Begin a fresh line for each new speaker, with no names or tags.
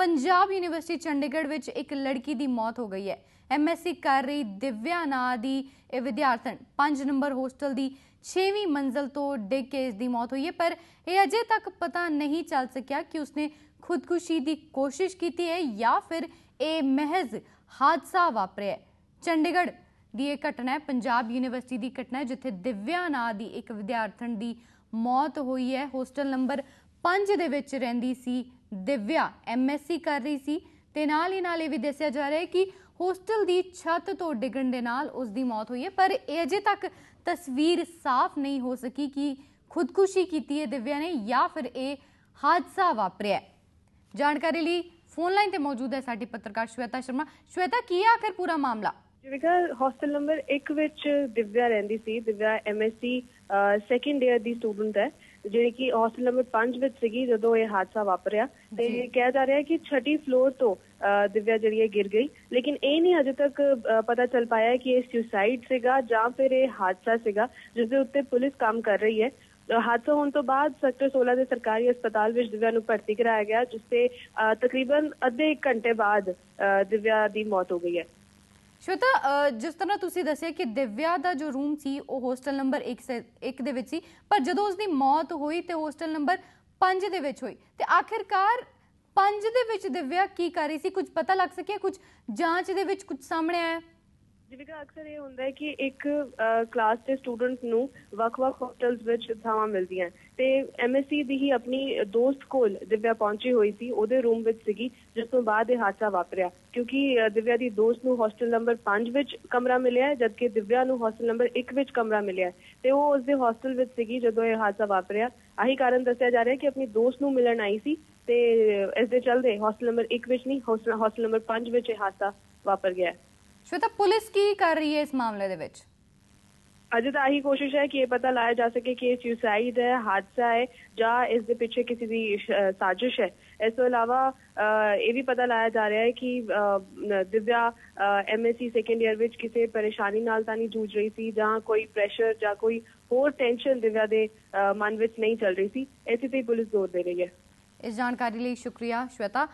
Punjab university Chandigarh ਵਿੱਚ ਇੱਕ ਲੜਕੀ ਦੀ ਮੌਤ ਹੋ ਗਈ ਹੈ। ਐਮਐਸਸੀ ਕਰ ਰਹੀ ਦਿਵਿਆ ਨਾਂ ਦੀ ਇਹ ਵਿਦਿਆਰਥਣ 5 ਨੰਬਰ ਹੋਸਟਲ ਦੀ 6ਵੀਂ ਮੰਜ਼ਲ ਤੋਂ ਡਿੱਗ ਕੇ ਇਸ ਦੀ ਮੌਤ ਹੋਈ ਹੈ, ਪਰ ਇਹ ਅਜੇ ਤੱਕ ਪਤਾ ਨਹੀਂ ਚੱਲ ਸਕਿਆ ਕਿ ਉਸਨੇ ਖੁਦਕੁਸ਼ੀ ਦੀ ਕੋਸ਼ਿਸ਼ ਕੀਤੀ ਹੈ ਜਾਂ ਫਿਰ ਇਹ ਮਹਿਜ਼ ਹਾਦਸਾ ਵਾਪਰਿਆ ਚੰਡੀਗੜ੍ਹ ਦੀ ਇਹ ਘਟਨਾ ਹੈ, ਪੰਜਾਬ ਯੂਨੀਵਰਸਿਟੀ ਦੀ ਘਟਨਾ ਹੈ, ਜਿੱਥੇ ਦਿਵਿਆ ਨਾਂ ਦੀ ਇੱਕ ਵਿਦਿਆਰਥਣ ਦੀ ਮੌਤ ਹੋਈ ਹੈ। ਹੋਸਟਲ ਨੰਬਰ 5 ਦੇ ਵਿੱਚ ਰਹਿੰਦੀ ਸੀ, ਦਿਵਿਆ ਐਮਐਸਸੀ ਕਰ ਰਹੀ ਸੀ ਤੇ ਨਾਲ ਹੀ ਨਾਲ ਇਹ ਵੀ ਦੱਸਿਆ ਜਾ ਰਿਹਾ ਹੈ ਕਿ ਹੋਸਟਲ ਦੀ ਛੱਤ ਤੋਂ ਡਿੱਗਣ ਦੇ ਨਾਲ ਉਸ ਦੀ ਮੌਤ ਹੋਈ ਹੈ, ਪਰ ਇਹ ਅਜੇ ਤੱਕ ਤਸਵੀਰ ਸਾਫ਼ ਨਹੀਂ ਹੋ ਸਕੀ ਕਿ ਖੁਦਕੁਸ਼ੀ ਕੀਤੀ ਹੈ ਦਿਵਿਆ ਨੇ ਜਾਂ ਫਿਰ ਇਹ ਹਾਦਸਾ ਵਾਪਰਿਆ ਹੈ। ਜਾਣਕਾਰੀ ਲਈ ਫੋਨ ਲਾਈਨ ਤੇ ਮੌਜੂਦ ਹੈ ਸਾਡੀ ਪੱਤਰਕਾਰ ਸ਼ਵੇਤਾ ਸ਼ਰਮਾ। ਸ਼ਵੇਤਾ, ਕੀ ਹੈ ਆਖਰ ਪੂਰਾ ਮਾਮਲਾ?
ਜਿਵੇਂ ਹੌਸਟਲ ਨੰਬਰ 1 ਵਿੱਚ ਦਿਵਿਆ ਰਹਿੰਦੀ ਸੀ ਦਿਵਿਆ ਐਮਐਸਸੀ ਸੈਕੰਡ ਇਅਰ ਦੀ ਸਟੂਡੈਂਟ ਹੈ ਜਿਹੜੀ ਕਿ ਹੌਸਟਲ ਨੰਬਰ 5 ਵਿੱਚ ਸੀਗੀ ਜਦੋਂ ਇਹ ਹਾਦਸਾ ਵਾਪਰਿਆ। ਤੇ। ਕਿਹਾ ਜਾ ਰਿਹਾ ਕਿ ਛठी ਫਲੋਰ ਤੋਂ ਦਿਵਿਆ ਜਿਹੜੀ ਹੈ ਗਿਰ ਗਈ। ਲੇਕਿਨ ਇਹ ਨਹੀਂ ਅਜੇ ਤੱਕ ਪਤਾ ਚੱਲ ਪਾਇਆ ਕਿ ਇਹ ਸੁਸਾਈਡ ਸੀਗਾ ਜਾਂ ਫਿਰ ਇਹ ਹਾਦਸਾ ਸੀਗਾ ਜਿਸ ਦੇ ਉੱਤੇ ਪੁਲਿਸ ਕੰਮ ਕਰ ਰਹੀ ਹੈ। ਹਾਦਸਾ ਹੋਣ ਤੋਂ ਬਾਅਦ ਸੈਕਟਰ 16 ਦੇ ਸਰਕਾਰੀ ਹਸਪਤਾਲ ਵਿੱਚ ਦਿਵਿਆ ਨੂੰ ਭਰਤੀ ਕਰਾਇਆ ਗਿਆ ਜਿਸ ਤੇ ਤਕਰੀਬਨ ਅੱਧੇ ਘੰਟੇ ਬਾਅਦ ਦਿਵਿਆ ਦੀ ਮੌਤ ਹੋ ਗਈ ਹੈ।
ਸ਼ਵੇਤਾ ਜਿਸ ਤਰ੍ਹਾਂ ਤੁਸੀਂ ਦੱਸਿਆ ਕਿ ਦਿਵਿਆ ਦਾ ਜੋ ਰੂਮ ਸੀ, ਉਹ ਹੋਸਟਲ ਨੰਬਰ 1 1 ਦੇ ਵਿੱਚ ਸੀ, ਪਰ ਜਦੋਂ ਉਸ ਦੀ ਮੌਤ ਹੋਈ ਤੇ ਹੋਸਟਲ ਨੰਬਰ 5 ਦੇ ਵਿੱਚ ਹੋਈ, ਤੇ ਆਖਿਰਕਾਰ 5 ਦੇ ਵਿੱਚ ਦਿਵਿਆ ਕੀ ਕਰ ਰਹੀ ਸੀ? ਕੁਝ ਪਤਾ ਲੱਗ ਸਕਿਆ? ਕੁਝ ਜਾਂਚ ਦੇ ਵਿੱਚ ਕੁਝ ਸਾਹਮਣੇ ਆਇਆ?
ਜਿਵੇਂ ਅਕਸਰ ਇਹ ਹੁੰਦਾ ਹੈ ਕਿ ਇੱਕ ਕਲਾਸ ਦੇ ਸਟੂਡੈਂਟਸ ਨੂੰ ਵੱਖ-ਵੱਖ ਹੋਸਟਲਸ ਵਿੱਚ ਥਾਵਾਂ ਮਿਲਦੀਆਂ ਤੇ ਐਮਐਸਸੀ ਦੀ ਹੀ ਆਪਣੀ ਦੋਸਤ ਕੋਲ ਦਿਵਿਆ ਪਹੁੰਚੀ ਹੋਈ ਸੀ, ਉਹਦੇ ਰੂਮ ਵਿੱਚ ਸੀਗੀ, ਜਿਸ ਤੋਂ ਬਾਅਦ ਇਹ ਹਾਦਸਾ ਵਾਪਰਿਆ। ਕਿਉਂਕਿ ਦਿਵਿਆ ਦੀ ਦੋਸਤ ਨੂੰ ਹੋਸਟਲ ਨੰਬਰ 5 ਵਿੱਚ ਕਮਰਾ ਮਿਲਿਆ ਜਦਕਿ ਦਿਵਿਆ ਨੂੰ ਹੋਸਟਲ ਨੰਬਰ 1 ਵਿੱਚ ਕਮਰਾ ਮਿਲਿਆ ਤੇ ਉਹ ਉਸਦੇ ਹੋਸਟਲ ਵਿੱਚ ਸੀਗੀ ਜਦੋਂ ਇਹ ਹਾਦਸਾ ਵਾਪਰਿਆ। ਆਹੀ ਕਾਰਨ ਦੱਸਿਆ ਜਾ ਰਿਹਾ ਕਿ ਆਪਣੀ ਦੋਸਤ ਨੂੰ ਮਿਲਣ ਆਈ ਸੀ ਤੇ ਇਸ ਦੇ ਚਲਦੇ ਹੋਸਟਲ ਨੰਬਰ 1 ਵਿੱਚ ਨਹੀਂ ਹੋਸਟਲ ਹੋਸਟਲ ਨੰਬਰ 5 ਵਿੱਚ ਇਹ ਹਾਦਸਾ ਵਾਪਰ ਗਿਆ
ਸ਼ਵੇਤਾ ਪੁਲਿਸ ਕੀ ਕਰ ਰਹੀ ਹੈ ਇਸ ਮਾਮਲੇ ਦੇ ਵਿੱਚ?
ਅਜੇ ਤਾਂ ਆਹੀ ਕੋਸ਼ਿਸ਼ ਹੈ ਕਿ ਇਹ ਪਤਾ ਲਾਇਆ ਜਾ ਸਕੇ ਕਿ ਇਹ ਸੁਸਾਈਡ ਹੈ ਹਾਦਸਾ ਹੈ ਜਾਂ ਇਸ ਦੇ ਪਿੱਛੇ ਕਿਸੇ ਦੀ ਸਾਜ਼ਿਸ਼ ਹੈ। ਇਸ ਤੋਂ ਇਲਾਵਾ ਇਹ ਵੀ ਪਤਾ ਲਾਇਆ ਜਾ ਰਿਹਾ ਹੈ ਕਿ ਦਿਵਿਆ ਐਮਐਸਸੀ ਸੈਕੰਡ ਇਅਰ ਵਿੱਚ ਕਿਸੇ ਪਰੇਸ਼ਾਨੀ ਨਾਲ ਤਾਂ ਨਹੀਂ ਜੂਝ ਰਹੀ ਸੀ ਜਾਂ ਕੋਈ ਪ੍ਰੈਸ਼ਰ ਜਾਂ ਕੋਈ ਹੋਰ ਟੈਨਸ਼ਨ ਦਿਵਿਆ ਦੇ ਮਨ ਵਿੱਚ ਨਹੀਂ ਚੱਲ ਰਹੀ ਸੀ। ਇਸੇ ਤੇ ਪੁਲਿਸ ਜ਼ੋਰ ਦੇ ਰਹੀ ਹੈ।
ਇਸ ਜਾਣਕਾਰੀ ਲਈ ਸ਼ੁਕਰੀਆ ਸ਼ਵੇਤਾ।